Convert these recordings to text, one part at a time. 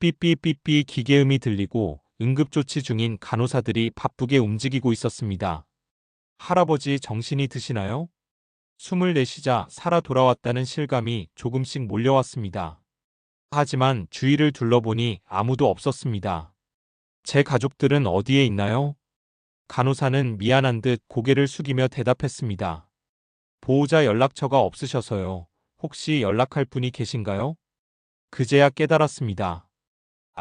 삐삐삐삐 기계음이 들리고 응급조치 중인 간호사들이 바쁘게 움직이고 있었습니다. 할아버지 정신이 드시나요? 숨을 내쉬자 살아 돌아왔다는 실감이 조금씩 몰려왔습니다. 하지만 주위를 둘러보니 아무도 없었습니다. 제 가족들은 어디에 있나요? 간호사는 미안한 듯 고개를 숙이며 대답했습니다. 보호자 연락처가 없으셔서요. 혹시 연락할 분이 계신가요? 그제야 깨달았습니다.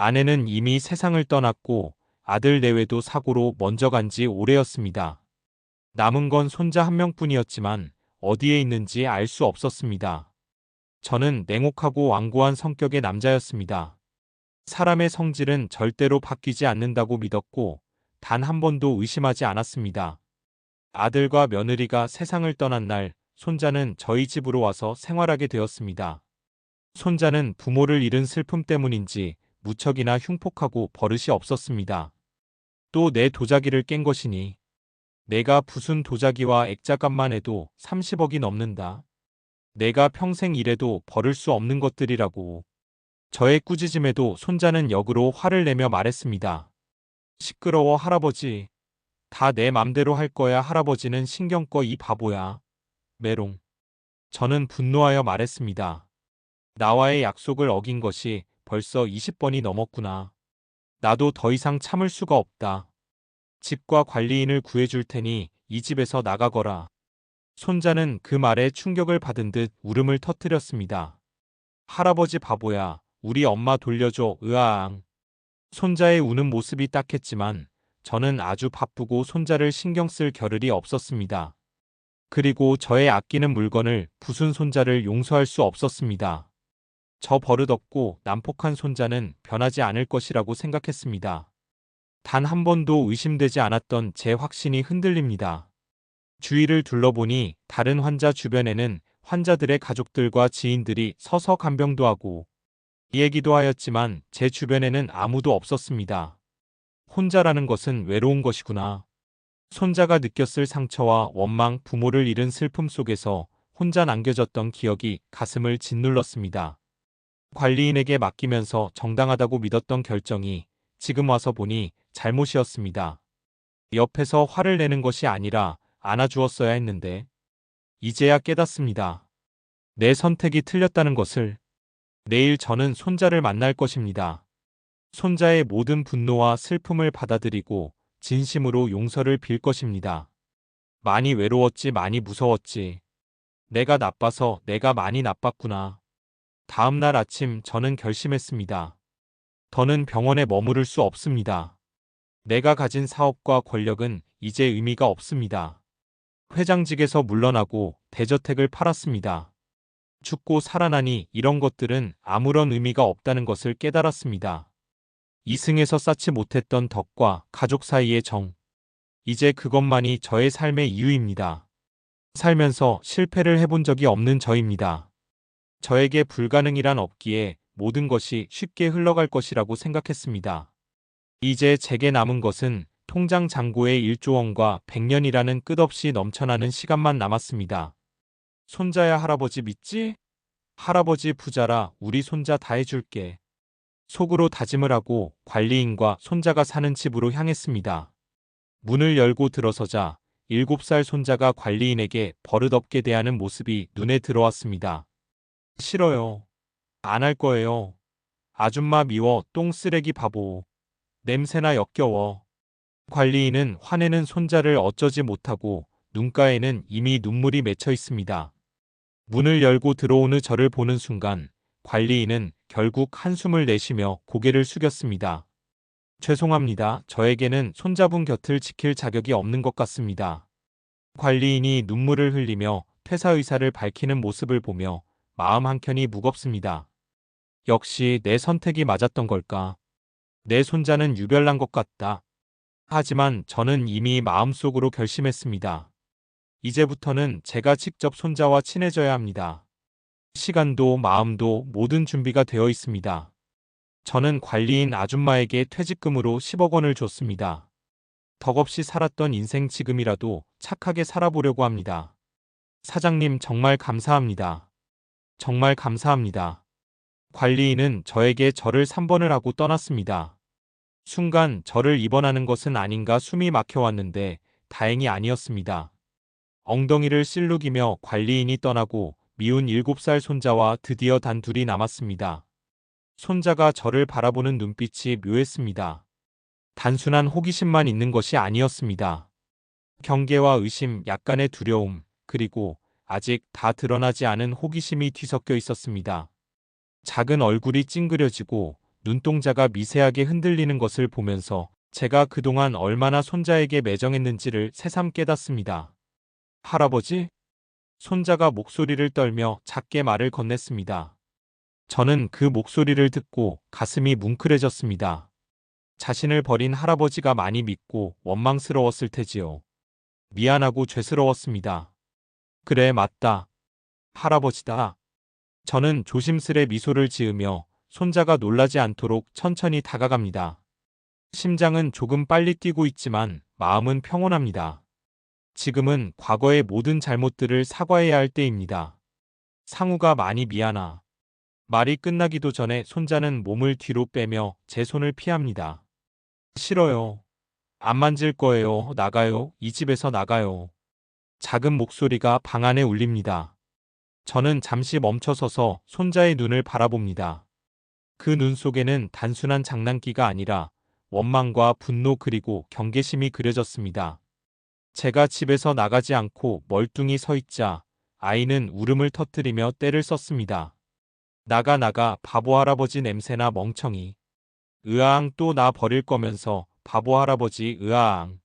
아내는 이미 세상을 떠났고 아들 내외도 사고로 먼저 간 지 오래였습니다. 남은 건 손자 한 명뿐이었지만 어디에 있는지 알 수 없었습니다. 저는 냉혹하고 완고한 성격의 남자였습니다. 사람의 성질은 절대로 바뀌지 않는다고 믿었고 단 한 번도 의심하지 않았습니다. 아들과 며느리가 세상을 떠난 날 손자는 저희 집으로 와서 생활하게 되었습니다. 손자는 부모를 잃은 슬픔 때문인지 무척이나 흉폭하고 버릇이 없었습니다. 또 내 도자기를 깬 것이니 내가 부순 도자기와 액자값만 해도 30억이 넘는다. 내가 평생 일해도 버릴 수 없는 것들이라고. 저의 꾸짖음에도 손자는 역으로 화를 내며 말했습니다. 시끄러워 할아버지. 다 내 맘대로 할 거야 할아버지는 신경 꺼 이 바보야. 메롱. 저는 분노하여 말했습니다. 나와의 약속을 어긴 것이 벌써 20번이 넘었구나. 나도 더 이상 참을 수가 없다. 집과 관리인을 구해줄 테니 이 집에서 나가거라. 손자는 그 말에 충격을 받은 듯 울음을 터뜨렸습니다. 할아버지 바보야, 우리 엄마 돌려줘, 으아앙. 손자의 우는 모습이 딱했지만 저는 아주 바쁘고 손자를 신경 쓸 겨를이 없었습니다. 그리고 저의 아끼는 물건을 부순 손자를 용서할 수 없었습니다. 저 버릇없고 난폭한 손자는 변하지 않을 것이라고 생각했습니다. 단 한 번도 의심되지 않았던 제 확신이 흔들립니다. 주위를 둘러보니 다른 환자 주변에는 환자들의 가족들과 지인들이 서서 간병도 하고 얘기도 하였지만 제 주변에는 아무도 없었습니다. 혼자라는 것은 외로운 것이구나. 손자가 느꼈을 상처와 원망, 부모를 잃은 슬픔 속에서 혼자 남겨졌던 기억이 가슴을 짓눌렀습니다. 관리인에게 맡기면서 정당하다고 믿었던 결정이 지금 와서 보니 잘못이었습니다. 옆에서 화를 내는 것이 아니라 안아주었어야 했는데 이제야 깨닫습니다. 내 선택이 틀렸다는 것을 내일 저는 손자를 만날 것입니다. 손자의 모든 분노와 슬픔을 받아들이고 진심으로 용서를 빌 것입니다. 많이 외로웠지 많이 무서웠지. 내가 나빠서 내가 많이 나빴구나. 다음 날 아침 저는 결심했습니다. 더는 병원에 머무를 수 없습니다. 내가 가진 사업과 권력은 이제 의미가 없습니다. 회장직에서 물러나고 대저택을 팔았습니다. 죽고 살아나니 이런 것들은 아무런 의미가 없다는 것을 깨달았습니다. 이승에서 쌓지 못했던 덕과 가족 사이의 정. 이제 그것만이 저의 삶의 이유입니다. 살면서 실패를 해본 적이 없는 저입니다. 저에게 불가능이란 없기에 모든 것이 쉽게 흘러갈 것이라고 생각했습니다. 이제 제게 남은 것은 통장 잔고의 1조 원과 100년이라는 끝없이 넘쳐나는 시간만 남았습니다. 손자야 할아버지 믿지? 할아버지 부자라 우리 손자 다 해줄게. 속으로 다짐을 하고 관리인과 손자가 사는 집으로 향했습니다. 문을 열고 들어서자 7살 손자가 관리인에게 버릇없게 대하는 모습이 눈에 들어왔습니다. 싫어요. 안 할 거예요. 아줌마 미워 똥 쓰레기 바보. 냄새나 역겨워. 관리인은 화내는 손자를 어쩌지 못하고 눈가에는 이미 눈물이 맺혀 있습니다. 문을 열고 들어오는 저를 보는 순간 관리인은 결국 한숨을 내쉬며 고개를 숙였습니다. 죄송합니다. 저에게는 손자분 곁을 지킬 자격이 없는 것 같습니다. 관리인이 눈물을 흘리며 퇴사 의사를 밝히는 모습을 보며 마음 한켠이 무겁습니다. 역시 내 선택이 맞았던 걸까? 내 손자는 유별난 것 같다. 하지만 저는 이미 마음속으로 결심했습니다. 이제부터는 제가 직접 손자와 친해져야 합니다. 시간도 마음도 모든 준비가 되어 있습니다. 저는 관리인 아줌마에게 퇴직금으로 10억 원을 줬습니다. 덕없이 살았던 인생 지금이라도 착하게 살아보려고 합니다. 사장님 정말 감사합니다. 정말 감사합니다. 관리인은 저에게 절을 3번을 하고 떠났습니다. 순간 절을 입원하는 것은 아닌가 숨이 막혀왔는데 다행이 아니었습니다. 엉덩이를 실룩이며 관리인이 떠나고 미운 7살 손자와 드디어 단 둘이 남았습니다. 손자가 저를 바라보는 눈빛이 묘했습니다. 단순한 호기심만 있는 것이 아니었습니다. 경계와 의심, 약간의 두려움, 그리고 아직 다 드러나지 않은 호기심이 뒤섞여 있었습니다. 작은 얼굴이 찡그려지고 눈동자가 미세하게 흔들리는 것을 보면서 제가 그동안 얼마나 손자에게 매정했는지를 새삼 깨닫습니다. 할아버지? 손자가 목소리를 떨며 작게 말을 건넸습니다. 저는 그 목소리를 듣고 가슴이 뭉클해졌습니다. 자신을 버린 할아버지가 많이 믿고 원망스러웠을 테지요. 미안하고 죄스러웠습니다. 그래, 맞다. 할아버지다. 저는 조심스레 미소를 지으며 손자가 놀라지 않도록 천천히 다가갑니다. 심장은 조금 빨리 뛰고 있지만 마음은 평온합니다. 지금은 과거의 모든 잘못들을 사과해야 할 때입니다. 상우가 많이 미안하. 말이 끝나기도 전에 손자는 몸을 뒤로 빼며 제 손을 피합니다. 싫어요. 안 만질 거예요. 나가요. 이 집에서 나가요. 작은 목소리가 방 안에 울립니다. 저는 잠시 멈춰서서 손자의 눈을 바라봅니다. 그 눈 속에는 단순한 장난기가 아니라 원망과 분노 그리고 경계심이 그려졌습니다. 제가 집에서 나가지 않고 멀뚱히 서 있자 아이는 울음을 터뜨리며 떼를 썼습니다. 나가 나가 바보 할아버지 냄새나 멍청이. 으아앙 또 나 버릴 거면서 바보 할아버지 으아앙.